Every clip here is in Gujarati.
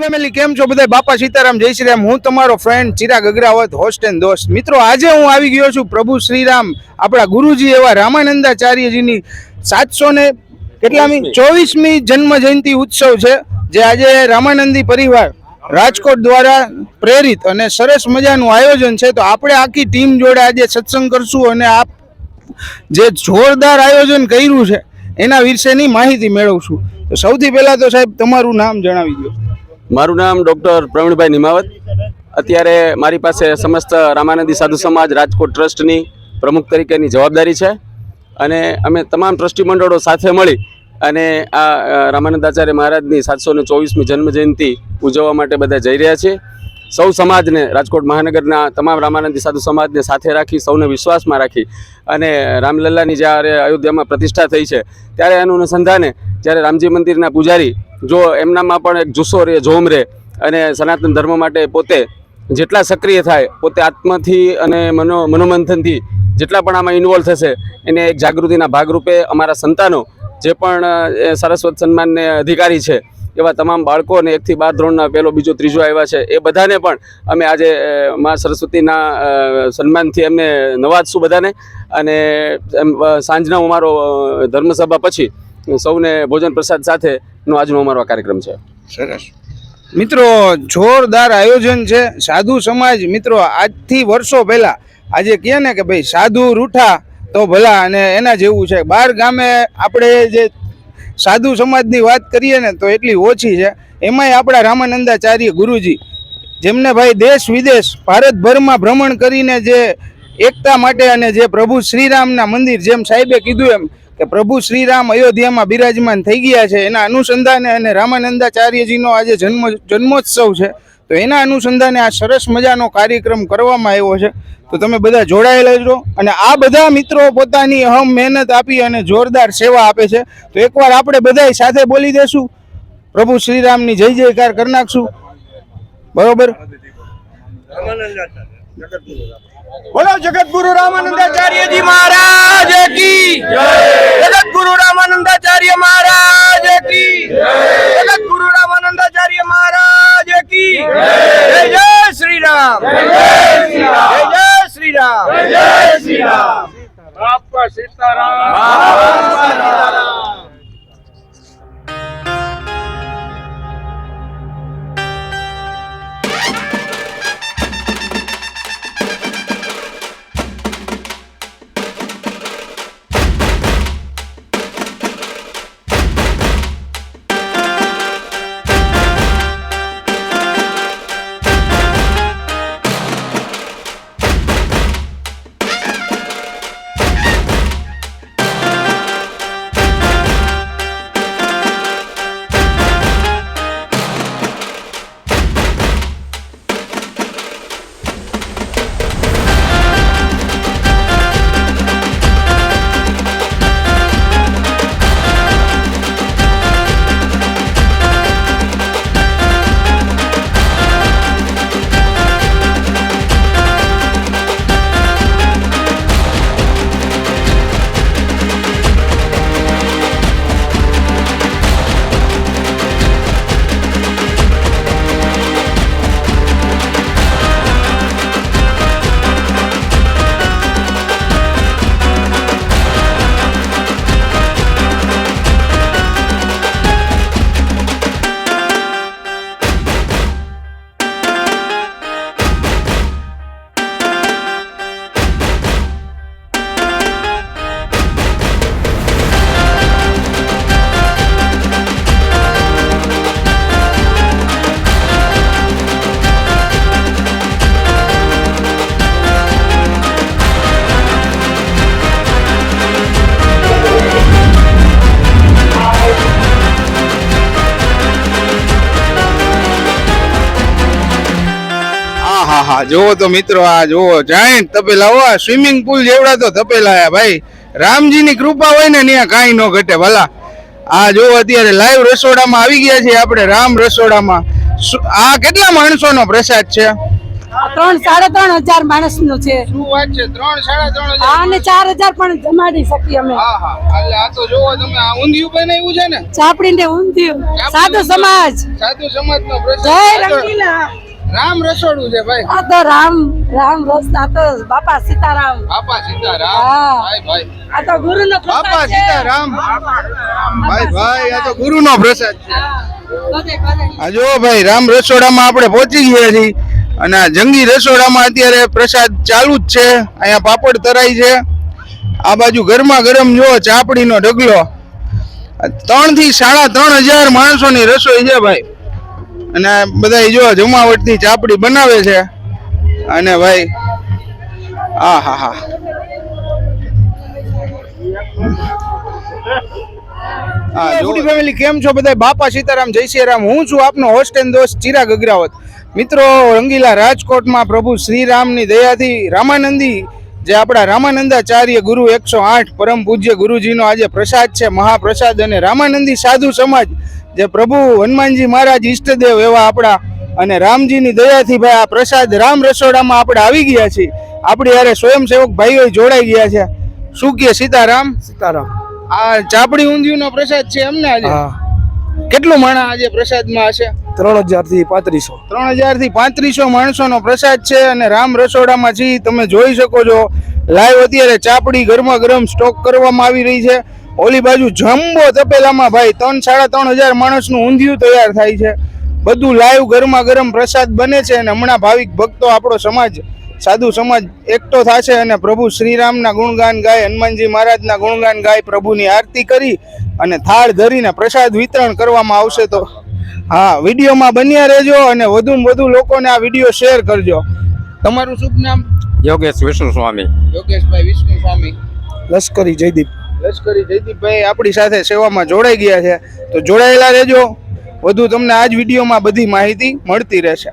ફેમિલી કેમ છો બધા બાપા સીતારામ જય શ્રી રામ. હું તમારો friend Chirag Agravat host and દોસ્ત મિત્રો આજે હું આવી ગયો છું પ્રભુ શ્રીરામ આપણા ગુરુજી એવા રામાનંદાચાર્યજીની સાતસો ને કેટલામી? ચોવીસમી. જન્મ જયંતિ ઉત્સવ છે જે આજે રામાનંદી પરિવાર રાજકોટ દ્વારા પ્રેરિત અને સરસ મજાનું આયોજન છે. તો આપણે આખી ટીમ જોડે આજે સત્સંગ કરશું અને આપ જે જોરદાર આયોજન કર્યું છે એના વિશેની માહિતી મેળવશું. તો સૌથી પહેલા તો સાહેબ તમારું નામ જણાવી દો. મારું નામ ડૉક્ટર પ્રવીણભાઈ નિમાવત. અત્યારે મારી પાસે સમસ્ત રામાનંદી સાધુ સમાજ રાજકોટ ટ્રસ્ટની પ્રમુખ તરીકેની જવાબદારી છે અને અમે તમામ ટ્રસ્ટી મંડળો સાથે મળી અને આ રામાનંદ આચાર્ય મહારાજની સાતસો ને ચોવીસમી જન્મજયંતિ ઉજવવા માટે બધા જઈ રહ્યા છીએ. સૌ સમાજને, રાજકોટ મહાનગરના તમામ રામાનંદી સાધુ સમાજને સાથે રાખી, સૌને વિશ્વાસમાં રાખી અને રામલલ્લાની જ્યારે અયોધ્યામાં પ્રતિષ્ઠા થઈ છે, ત્યારે એનું અનુસંધાને જ્યારે રામજી મંદિરના પૂજારી જો એમનામાં પણ એક જુસ્સો રહે, જોમ રહે અને સનાતન ધર્મ માટે પોતે જેટલા સક્રિય થાય, પોતે આત્મથી અને મનો, મનોમંથનથી જેટલા પણ આમાં ઇન્વોલ્વ થશે, એને એક જાગૃતિના ભાગરૂપે અમારા સંતાનો જે પણ સરસ્વત સન્માનને અધિકારી છે એવા તમામ બાળકોને એકથી બાર ધોરણના પહેલો બીજો ત્રીજો આવ્યા છે એ બધાને પણ અમે આજે મા સરસ્વતીના સન્માનથી એમને નવાજશું બધાને. અને એમ, સાંજનો અમારો ધર્મસભા પછી સૌને ભોજન પ્રસાદ સાથેનો આજનો અમારો આ કાર્યક્રમ છે. સરસ. મિત્રો જોરદાર આયોજન છે. સાધુ સમાજ મિત્રો આજથી વર્ષો પહેલાં આજે કહે ને કે ભાઈ સાધુ રૂઠા તો ભલા અને એના જેવું છે. બાર ગામે આપણે જે સાધુ સમાજની વાત કરીએ ને તો એટલી ઓછી છે. એમાંય આપણા રામાનંદાચાર્ય ગુરુજી, જેમને ભાઈ દેશ વિદેશ ભારતભરમાં ભ્રમણ કરીને જે એકતા માટે અને જે પ્રભુ શ્રીરામના મંદિર જેમ સાહેબે કીધું એમ કે પ્રભુ શ્રીરામ અયોધ્યામાં બિરાજમાન થઈ ગયા છે. એના અનુસંધાને અને રામાનંદાચાર્યજીનો આજે જન્મ જન્મોત્સવ છે. તો એના અનુસંધાને આ સરસ મજાનો કાર્યક્રમ કરવામાં આવ્યો છે. તો તમે બધા જોડાયેલા છો અને આ બધા મિત્રો પોતાની અહમ મહેનત આપી અને જોરદાર સેવા આપે છે. તો એકવાર આપણે બધાય સાથે બોલી દેશું. પ્રભુ શ્રીરામની જય જયકાર કરી નાખશું. બરોબર? બોલો જગતગુરુ રામાનંદાચાર્યજી મહારાજ કી જગતગુરુ રામાનંદાચાર્ય મહારાજ કી જગતગુરુ રામાનંદાચાર્ય મહારાજ કી જય. જય શ્રી રામ જય જય શ્રી રામ જય શ્રી રામ બાપા સીતારામ. હા જોવો તો મિત્રો આ જોવો જાયન્ટ તપેલા. હો સ્વિમિંગ પુલ જેવડા તો તપેલા આ ભાઈ. રામજીની કૃપા હોય ને ત્યાં કાંઈ ન ઘટે ભલા. આ જો અત્યારે લાઈવ રસોડામાં આવી ગયા છીએ આપણે રામ રસોડામાં. આ કેટલા માણસોનો પ્રસાદ છે? ત્રણ સાડા ત્રણ હજાર માણસનું છે. શું વાત છે? ત્રણ સાડા ત્રણ હજાર અને ચાર હજાર પણ જમાડી શકીએ અમે. હા હા. એટલે આ તો જોવો તમે આ ઊંધિયું એવું છે ને? ચાપડી ને ઊંધિયું સાધુ સમાજ. સાધુ સમાજ નો જય રંગીલા. રામ રસોડું છે ભાઈ. આ તો રામ રામ રસ્તા તો બાપા સીતારામ. બાપા સીતારામ. ભાઈ ભાઈ. આ તો ગુરુ નો બાપા સીતારામ. ભાઈ ભાઈ આ તો ગુરુ નો પ્રસાદ છે. આ જો ભાઈ રામ રસોડામાં આપણે પહોંચી ગયા છીએ. અને આ જંગી રસોડામાં અત્યારે પ્રસાદ ચાલુ જ છે. અહીંયા પાપડ તરાય છે. આ બાજુ ગરમા ગરમ જો ચાપડીનો ઢગલો. ત્રણથી સાડા ત્રણ હજાર માણસોની રસોઈ છે ભાઈ. અને બધા જો જમાવટથી ચાપડી બનાવે છે. અને ભાઈ આ હા હા. જોડી ફેમિલી કેમ છો બધા બાપા સીતારામ જય શ્રી રામ હું છું આપનો હોસ્ટ એન્ડ દોસ્ત ચિરાગ અગ્રાવત મિત્રો રંગીલા રાજકોટમાં પ્રભુ શ્રીરામની દયાથી રામાનંદી જે આપણા રામાનંદાચાર્ય ગુરુ એકસો આઠ પરમ પૂજ્ય ગુરુજીનો આજે પ્રસાદ છે મહાપ્રસાદ અને રામાનંદી સાધુ સમાજ જે પ્રભુ હનુમાનજી મહારાજ ઈષ્ટદેવ એવા આપણા અને રામજીની દયાથી ભાઈ આ પ્રસાદ રામ રસોડામાં આપણે આવી ગયા છીએ. આપણી યારે સ્વયંસેવક ભાઈઓ જોડાઈ ગયા છે. શું કે સીતારામ? સીતારામ. આ ચાપડી ઊંધિયું નો પ્રસાદ છે એમને આજે? કેટલું માણા આજે પ્રસાદમાં હશે? ત્રણ હજારથી પાંત્રીસો. ત્રણ હજારથી પાંત્રીસો માણસોનો પ્રસાદ છે અને રામ રસોડામાં જી તમે જોઈ શકો છો લાઈવ અત્યારે ચાપડી ગરમા ગરમ સ્ટોક કરવામાં આવી રહી છે. ઓલી બાજુ જમ્બો તપેલામાં ભાઈ ત્રણ સાડા ત્રણ હજાર માણસનું ઊંધિયું તૈયાર થાય છે. બધું લાઈવ ગરમા ગરમ પ્રસાદ બને છે અને હમણાં ભાવિક ભક્તો આપણો સમાજ સાધુ સમાજ એકઠો થશે અને પ્રભુ શ્રીરામના ગુણગાન ગાય હનુમાનજી મહારાજના ગુણગાન ગાય પ્રભુની આરતી કરી અને થાળ ધરીને પ્રસાદ વિતરણ કરવામાં આવશે તો હા વિડીયોમાં બન્યા રહેજો અને વધુમાં વધુ લોકોને આ વીડિયો શેર કરજો. તમારું શુભ નામ? યોગેશ વિષ્ણુ સ્વામી. યોગેશભાઈ વિષ્ણુ સ્વામી. લશ્કરી જયદીપ. લશ્કરી જયદીપભાઈ આપણી સાથે સેવામાં જોડાઈ ગયા છે. તો જોડાયેલા રહેજો. વધુ તમને આ જ વિડીયોમાં બધી માહિતી મળતી રહેશે.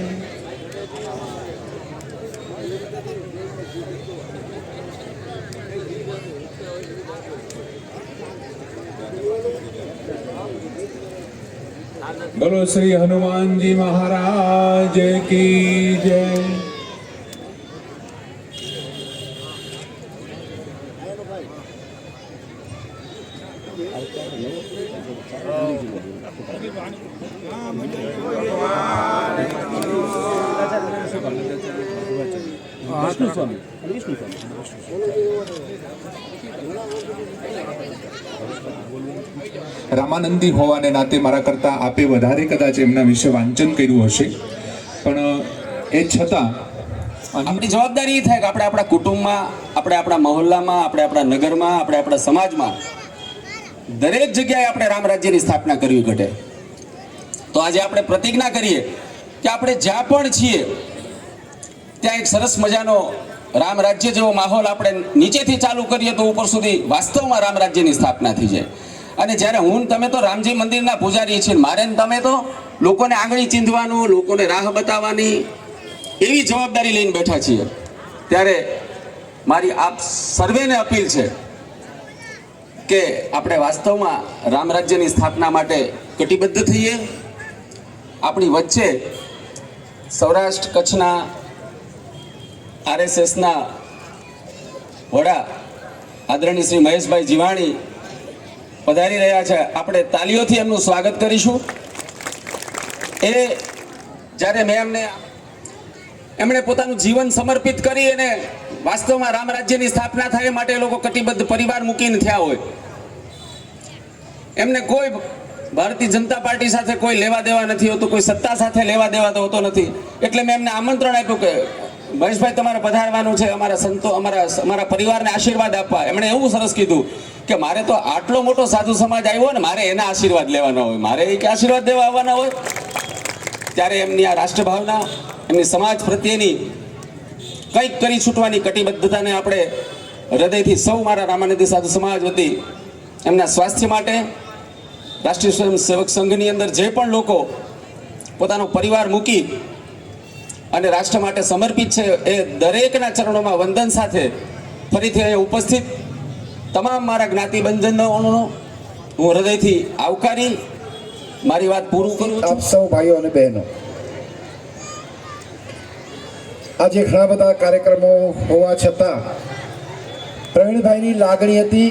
બોલો શ્રી હનુમાનજી મહારાજ કી જય. રામાનંદી હોવાને નાતે મારા કરતા આપે વધારે કદાચ એમના વિશે વાંચન કર્યું હશે. પણ એ છતાં આપણી જવાબદારી એ થાય કે આપણે આપણા કુટુંબમાં આપણે આપણા મહોલ્લામાં આપણે આપણા નગરમાં આપણે આપણા સમાજમાં દરેક જગ્યાએ આપણે રામરાજ્યની સ્થાપના કરવી ઘટે. તો આજે આપણે પ્રતિજ્ઞા કરીએ કે આપણે જ્યાં પણ છીએ ત્યાં એક સરસ મજાનો રામ રાજ્ય જેવો માહોલ આપણે નીચેથી ચાલુ કરીએ તો ઉપર સુધી વાસ્તવમાં રામ રાજ્યની સ્થાપના થઈ જાય. અને જ્યારે હું તમે તો રામજી મંદિરના પૂજારી છીએ, મારે તમે તો લોકોને આંગળી ચીંધવાનું, લોકોને રાહ બતાવવાની એવી જવાબદારી લઈને બેઠા છીએ. ત્યારે મારી આપ સર્વેને અપીલ છે કે આપણે વાસ્તવમાં રામ રાજ્યની સ્થાપના માટે કટિબદ્ધ થઈએ. આપણી વચ્ચે સૌરાષ્ટ્ર કચ્છના આરએસએસના વડા આદરણીય શ્રી મહેશભાઈ જીવાણી પધારી રહ્યા છે. આપણે તાલીઓથી એમનું સ્વાગત કરીશું. એ જ્યારે મેં એમને એમણે પોતાનું જીવન સમર્પિત કરી અને વાસ્તવમાં રામ રાજ્યની સ્થાપના થાય માટે લોકો કટિબદ્ધ પરિવાર મૂકીને થયા હોય. એમને કોઈ ભારતીય જનતા પાર્ટી સાથે કોઈ લેવા દેવા નથી હોતું, કોઈ સત્તા સાથે લેવા દેવા તો હોતો નથી. એટલે મેં એમને આમંત્રણ આપ્યું કે મહેશભાઈ, તમારે પધારવાનું છે, અમારા સંતો, અમારા અમારા પરિવારને આશીર્વાદ આપવા. એમણે એવું સરસ કીધું કે મારે તો આટલો મોટો સાધુ સમાજ આવ્યો ને, મારે એના આશીર્વાદ લેવાના હોય. મારે એ કે આશીર્વાદ દેવા આવવાના હોય. ત્યારે એમની આ રાષ્ટ્રભાવના, એમની સમાજ પ્રત્યેની કંઈક કરી છૂટવાની કટિબદ્ધતાને આપણે હૃદયથી સૌ મારા રામાનંદી સાધુ સમાજ વતી એમના સ્વાસ્થ્ય માટે, રાષ્ટ્રીય સ્વયંસેવક સંઘની અંદર જે પણ લોકો પોતાનો પરિવાર મૂકી અને રાષ્ટ્ર માટે સમર્પિત છે એ દરેકના ચરણોમાં વંદન સાથે ફરીથી અહીંયા ઉપસ્થિત. તમામ મારા જ્ઞાતિબંધનોનો હું હૃદયથી આવકારી મારી વાત પૂરું કરું આપ સૌ ભાઈઓ અને બહેનો, આજે ઘણા બધા કાર્યક્રમો હોવા છતાં પ્રવીણભાઈની લાગણી હતી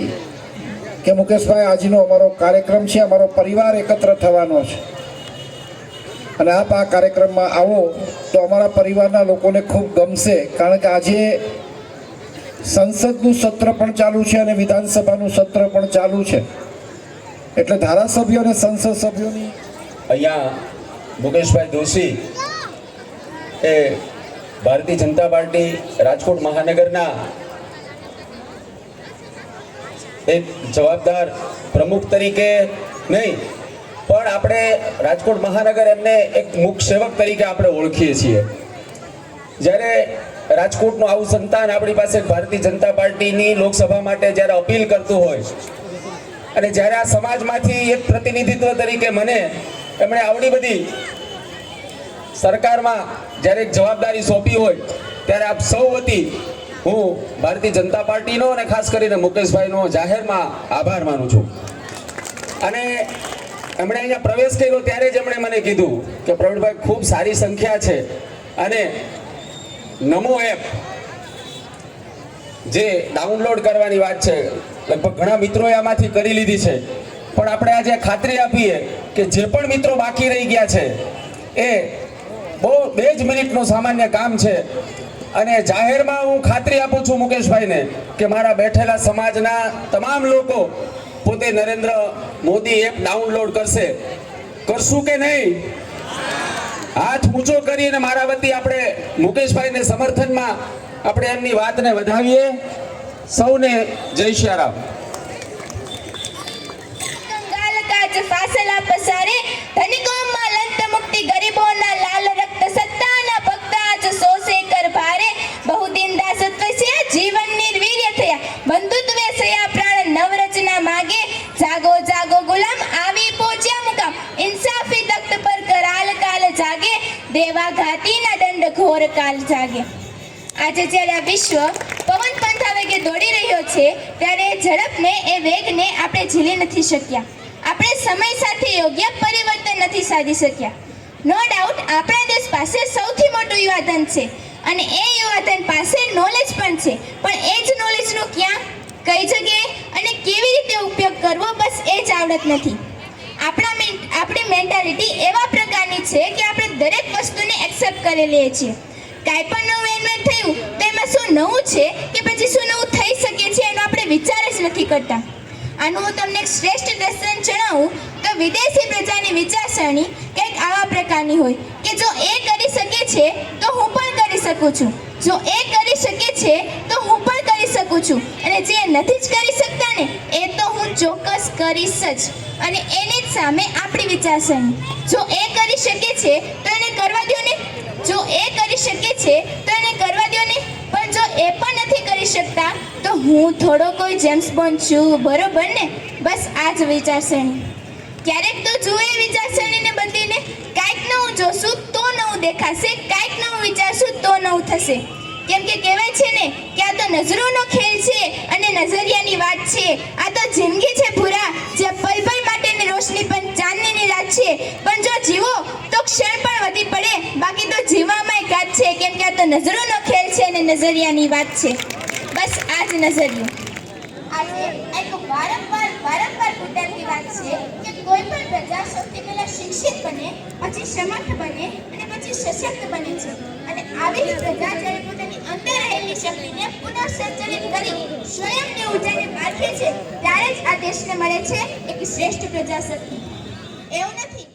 કે મુકેશભાઈ, આજનો અમારો કાર્યક્રમ છે, અમારો પરિવાર એકત્ર થવાનો છે. અને આપ આ કાર્યક્રમમાં આવો તો અમારા પરિવારના લોકોને ખૂબ ગમશે, કારણ કે આજે સંસદનું સત્ર પણ ચાલુ છે અને વિધાનસભાનું સત્ર પણ ચાલુ છે. એટલે ધારાસભ્યો અને સંસદ સભ્યોની અહીંયા મુકેશભાઈ દોશી એ ભારતીય જનતા પાર્ટી રાજકોટ મહાનગરના એક જવાબદાર પ્રમુખ તરીકે નહીં પણ આપણે રાજકોટ મહાનગર એમને એક મુખ સેવક તરીકે આપણે ઓળખીએ છીએ. જ્યારે રાજકોટનું આવું સંતાન આપણી પાસે ભારતીય જનતા પાર્ટીની લોકસભા માટે જ્યારે અપીલ કરતું હોય અને જ્યારે આ સમાજમાંથી એક પ્રતિનિધિત્વ તરીકે મને એમણે આવડી બધી સરકારમાં જ્યારે એક જવાબદારી સોંપી હોય ત્યારે આપ સૌ વતી હું ભારતીય જનતા પાર્ટીનો અને ખાસ કરીને મુકેશભાઈનો જાહેરમાં આભાર માનું છું. અને એમણે અહીંયા પ્રવેશ કર્યો ત્યારે જ એમણે મને કીધું કે પ્રવીણભાઈ, ખૂબ સારી સંખ્યા છે. અને નમો એપ જે ડાઉનલોડ કરવાની વાત છે, લગભગ ઘણા મિત્રોએ આમાંથી કરી લીધી છે. પણ આપણે આજે ખાતરી આપીએ કે જે પણ મિત્રો બાકી રહી ગયા છે, એ બહુ, બે જ મિનિટનું સામાન્ય કામ છે. અને જાહેરમાં હું ખાતરી આપું છું મુકેશભાઈને કે મારા બેઠેલા સમાજના તમામ લોકો પોતે નરેન્દ્ર મોદી એપ ડાઉનલોડ કરશે. કરશું કે નહીં? હાથ ઊંચો કરીને મારા વતી આપણે મુકેશભાઈને સમર્થનમાં આપણે એમની વાતને વધાવીએ. સૌને જય શ્રી રામ. કંગાલ કાજ ફાસલા પસારે ધનિકોમાં લંત મુક્તિ ગરીબોના લાલ રક્ત સત્તાના જાગે દેવા ઘાતીના દંડ ઘોર કાલ જાગે આજે જ્યારે આ વિશ્વ પવન પંથા વેગે દોડી રહ્યો છે, ત્યારે ઝડપને એ વેગને આપણે ઝીલી નથી શક્યા. આપણે સમય સાથે યોગ્ય પરિવર્તન નથી સાધી શક્યા. નો ડાઉટ આપણા દેશ પાસે સૌથી મોટું યુવાધન છે અને એ યુવાધન પાસે નોલેજ પણ છે. પણ એ જ નોલેજનો ક્યાં? કઈ જગ્યાએ? અને કેવી રીતે ઉપયોગ કરવો? બસ એ જ આવડત નથી. આપણા આપણી મેન્ટાલિટી એવા પ્રકારની છે કે આપણે દરેક વસ્તુને એક્સેપ્ટ કરી લઈએ છીએ. કાંઈ પણ નવું ઇન્વેન્ટ થયું તો એમાં શું નવું છે કે પછી શું નવું થઈ શકે છે એનો આપણે વિચાર જ નથી કરતા. આનું હું તમને એક શ્રેષ્ઠ દર્શન જણાવું તો વિદેશી પ્રજાની વિચારસરણી કંઈક આવા પ્રકારની હોય કે જો એ કરી શકે છે તો હું પણ કરી શકું છું. જો એ કરી શકે છે તો હું શકું છું. અને જે નથી જ કરી શકતા ને, એ તો હું ચોક્કસ કરીશ જ. અને એની જ સામે આપણી વિચારસરણી. જો એ કરી શકે છે, તો એને કરવા દો ને. જો એ કરી શકે છે, તો એને કરવા દો ને. પણ જો એ પણ નથી કરી શકતા, તો હું થોડો કોઈ જેમ્સ બોન્ડ છું, બરોબર ને? બસ આ જ વિચારસરણી. ક્યારેક તો જુઓ એ વિચારસરણીને બદલીને, કાંઈક નવું જોશું તો નવું દેખાશે, કાંઈક નવું વિચારશું તો નવું થશે. કેમ કે કહેવાય છે ને કે આ તો નજરોનો ખેલ છે અને નજરિયાની વાત છે. આ તો જિંદગી છે ભૂરા જે પલ પલ માટેની રોશની પણ ચાંદનીની રાત છે. પણ જો જીવો તો ક્ષણ પણ વધી પડે. બાકી તો જીવવામાં ઘાત છે. કેમ કે આ તો નજરોનો ખેલ છે અને નજરિયાની વાત છે. બસ આ જ નજરિયો. આજે એક વારંવાર વારંવાર વાત છે કે કોઈ પણ પ્રજા સૌથી પહેલા શિક્ષિત બને, પછી સમર્થ બને અને પછી સશક્ત બને છે. અને આવી પ્રજા જ્યારે અંદર રહેલી શક્તિને પુનઃસંચાલિત કરી સ્વયંને ઉર્જાને પારખે છે, ત્યારે જ આ દેશને મળે છે એક શ્રેષ્ઠ પ્રજાશક્તિ એવું નથી.